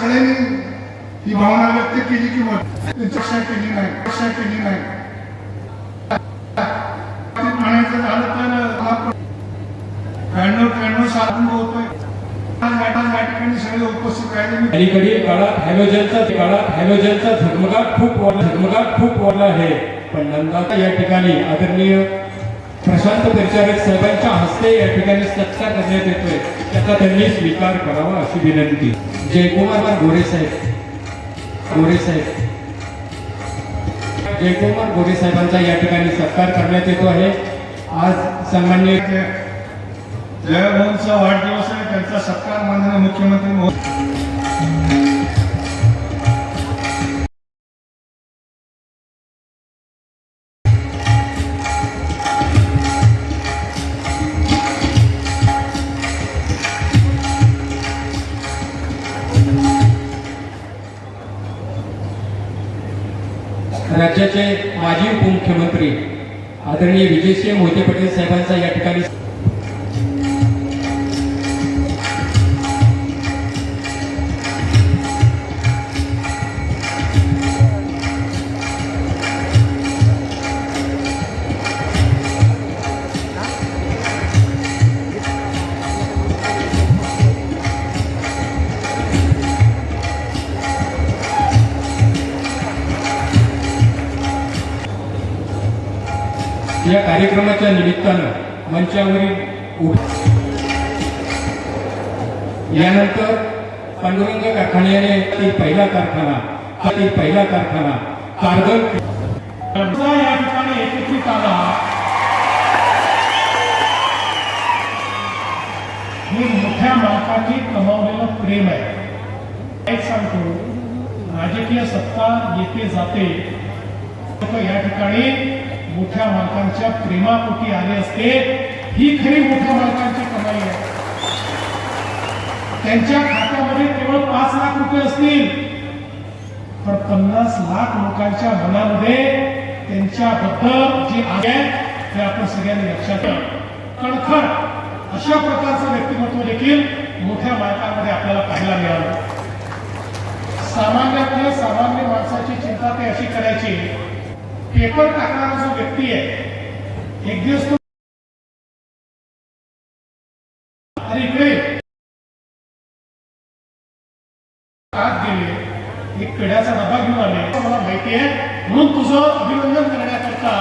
सगळ्यांनी ही भावना व्यक्त केली की चर्चा केली नाही चर्चा केली नाही. म्हणायचं झालं तर त्र्याण्णव त्र्याण्णव साधन होतोय. उपस्थित राहिले. अलीकडील काळात हॅलोजनचा काळात हॅलोजनचा खूप वाढला खूप वाढला आहे. पण नंदाचा या ठिकाणी आदरणीय प्रशांत परिचारक साहेबांच्या हस्ते या ठिकाणी सत्कार करण्यात येतोय त्याचा त्यांनी स्वीकार करावा अशी विनंती जयकुमार गोरे साहेब गोरे साहेब जयकुमार गोरे साहेबांचा या ठिकाणी सत्कार करण्यात येतो आहे आज सन्मान्य जयभाऊंचा वाढदिवस आहे त्यांचा सत्कार माननीय मुख्यमंत्री राज्याचे माजी उपमुख्यमंत्री आदरणीय विजयसिंह मोहिते पटेल साहेबांचा या ठिकाणी या कार्यक्रमाच्या निमित्तानं मंचावरील यानंतर पांडुरंग कारखान्याने पहिला कारखाना हा ती पहिला कारखाना कारगल या ठिकाणी एकत्रित आला हे. मोठ्या मालकाची कमावलेलं प्रेम आहे. एक सांगतो राजकीय सत्ता येते जाते. या ठिकाणी मोठ्या मालकांच्या प्रेमापोटी आले असते. ही खरी मोठ्या मालकांची कमाई आहे. त्यांच्या खात्यामध्ये केवळ पाच लाख रुपये असतील. पण पन्नास लाख लोकांच्या मनामध्ये त्यांच्याबद्दल जे आहे ते आपण सगळ्यांनी लक्षात कणखर अशा प्रकारचं व्यक्तिमत्व देखील मोठ्या मालकांमध्ये आपल्याला पाहायला मिळालं. सामान्यातल्या सामान्य माणसाची चिंता ते अशी करायची पेपर टाकणारा जो व्यक्ती आहे एक दिवस तो अरे इकडे आत गेले एक पेढ्याचा डबा घेऊन आले मला माहिती आहे म्हणून तुझं अभिनंदन करण्याकरता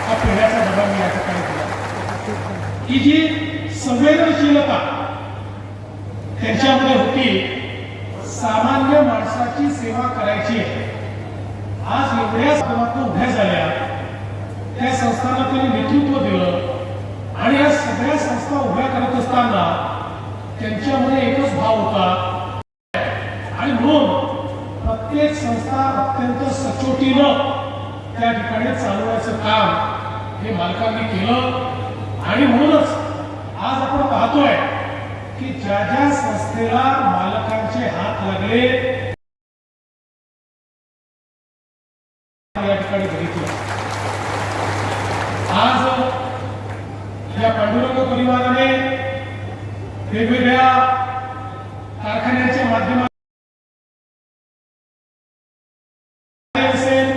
हा पेढ्याचा डबा मी या ठिकाणी दिला ही जी संवेदनशीलता त्यांच्यामध्ये होती सामान्य माणसाची सेवा करायची आहे आज एवढ्या माध्यमातून उभ्या झाल्या. त्या संस्थांना त्यांनी नेतृत्व दिलं आणि या सगळ्या संस्था उभ्या करत असताना त्यांच्यामध्ये एकच भाव होता. आणि म्हणून प्रत्येक संस्था अत्यंत सचोटीनं त्या ठिकाणी चालवण्याचं काम हे मालकांनी केलं. आणि म्हणूनच आज आपण पाहतोय की ज्या ज्या संस्थेला मालकांचे हात लागले या ठिकाणी बघितलं. आज या पांडुरंग परिवाराने वेगवेगळ्या कारखान्याच्या माध्यमात असेल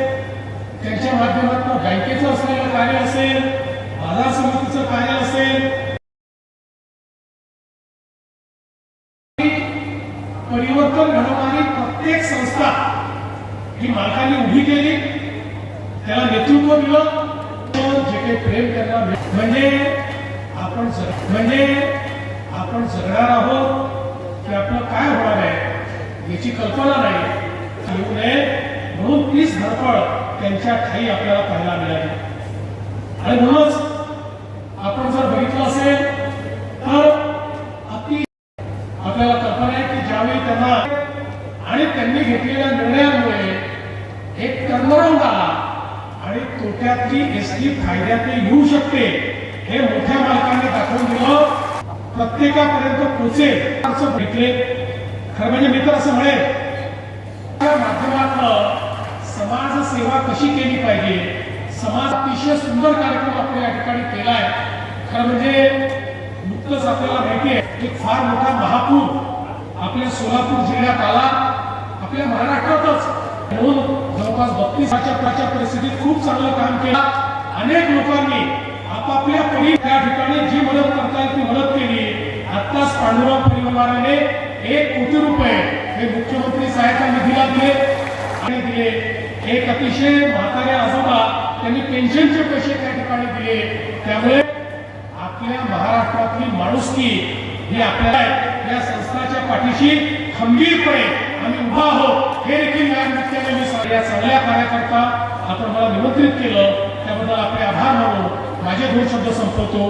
त्यांच्या माध्यमातून बँकेचं असलेलं कार्य असेल बाजार समितीचं कार्य असेल परिवर्तन घडवणारी प्रत्येक संस्था ही मालकांनी उभी केली. त्याला नेतृत्व दिलं तो जे काही प्रेम त्यांना म्हणजे आपण म्हणजे आपण जगणार आहोत की आपलं काय होणार आहे याची कल्पना नाही. येऊ नये म्हणून तीच धडपड त्यांच्या ठाई आपल्याला पाहायला मिळाली. आणि म्हणूनच आपण जर बघितलं असेल आणि एस टी फायद्यात येऊ शकते. हे मोठ्या मालकांनी दाखवून दिलं. प्रत्येकापर्यंत पोचेल असं भेटले. खरं म्हणजे मी तर असं म्हणेल त्या माध्यमातून समाज सेवा कशी केली पाहिजे? समाज अतिशय सुंदर कार्यक्रम आपल्या या ठिकाणी केलाय. खरं म्हणजे नुकतंच आपल्याला माहिती आहे एक फार मोठा महापूर आपल्या सोलापूर जिल्ह्यात आला. आपल्या महाराष्ट्रातच म्हणून जवळपास बत्तीसाच्या प्राच्या परिस्थितीत खूप चांगलं काम केलं. अनेक लोकांनी आपापल्या परी त्या ठिकाणी जी मदत करता येईल ती मदत केली. आत्ताच पांडुराव परिवाराने एक कोटी रुपये हे मुख्यमंत्री सहायता निधीला दिले आणि दिले. एक अतिशय म्हातारे आजोबा त्यांनी पेन्शनचे पैसे त्या ठिकाणी दिले. त्यामुळे आपल्या महाराष्ट्रातली माणुसकी ही आपल्याला या संस्थाच्या पाठीशी खंबीरपणे आम्ही उभा आहोत हे देखील या मी या सगळ्या कार्याकरता आपण मला निमंत्रित केलं त्याबद्दल आपले आभार मानून माझे दोन शब्द संपवतो.